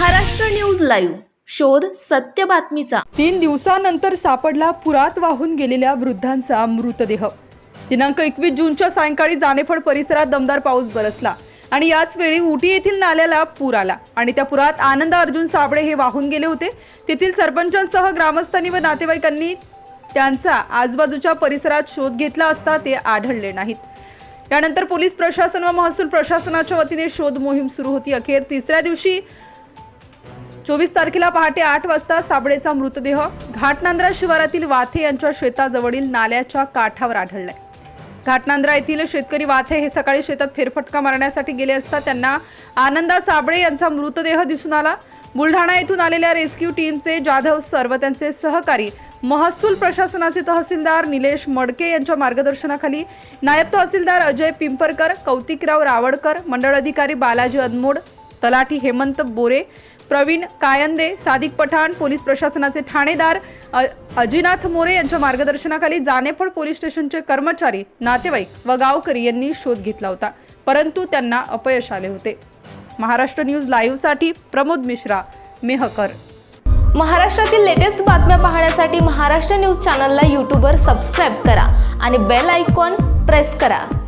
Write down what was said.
Maharashtra news live. शोध सत्य बातमीचा. तीन दिवसानंतर सापडला पुरात वाहून गेलेल्या वृद्धांचा मृतदेह. दिनांक एकवीस जूनच्या सायंकाळी जानेफळ परिसरात दमदार पाऊस बरसला आणि याच वेळी उटी येथील नाल्याला पूर आला आणि त्या पुरात आनंद अर्जुन साबळे हे वाहून गेले होते. तेथील सरपंचांसह ग्रामस्थांनी व नातेवाईकांनी त्यांचा आजूबाजूच्या परिसरात शोध घेतला असता ते आढळले नाहीत. त्यानंतर पोलीस प्रशासन व महसूल प्रशासनाच्या वतीने शोध मोहीम सुरू होती. अखेर तिसऱ्या दिवशी चोवीस तारखेला पहाटे आठ वाजता साबळेचा मृतदेह घाटनांद्रा शिवारातील वाथे यांच्या शेताजवळील नाल्याच्या काठावर आढळलाय. घाटनांद्रा येथील शेतकरी वाथे हे सकाळी शेतात फेरफटका मारण्यासाठी गेले असता त्यांना आनंदा साबळे यांचा मृतदेह दिसून आला. बुलढाणा येथून आलेल्या रेस्क्यू टीमचे जाधव सर व त्यांचे सहकारी महसूल प्रशासनाचे तहसीलदार निलेश मडके यांच्या मार्गदर्शनाखाली नायब तहसीलदार अजय पिंपरकर कौतिकराव रावडकर मंडळ अधिकारी बालाजी अदमोड तलाठी हेमंत बोरे प्रवीण कायंदे सादिक पठाण पोलीस प्रशासनाचे ठाणेदार अ- अजिनाथ मोरे यांच्या मार्गदर्शनाखाली जानेफळ पोलीस स्टेशनचे कर्मचारी नातेवाईक व गावकरी यांनी शोध घेतला होता. परंतु त्यांना अपयश आले होते. महाराष्ट्र न्यूज लाईव्हसाठी प्रमोद मिश्रा मेहकर. महाराष्ट्रातील लेटेस्ट बातम्या पाहण्यासाठी महाराष्ट्र न्यूज चॅनलला यूट्यूबवर सबस्क्राईब करा आणि बेल आयकॉन प्रेस करा.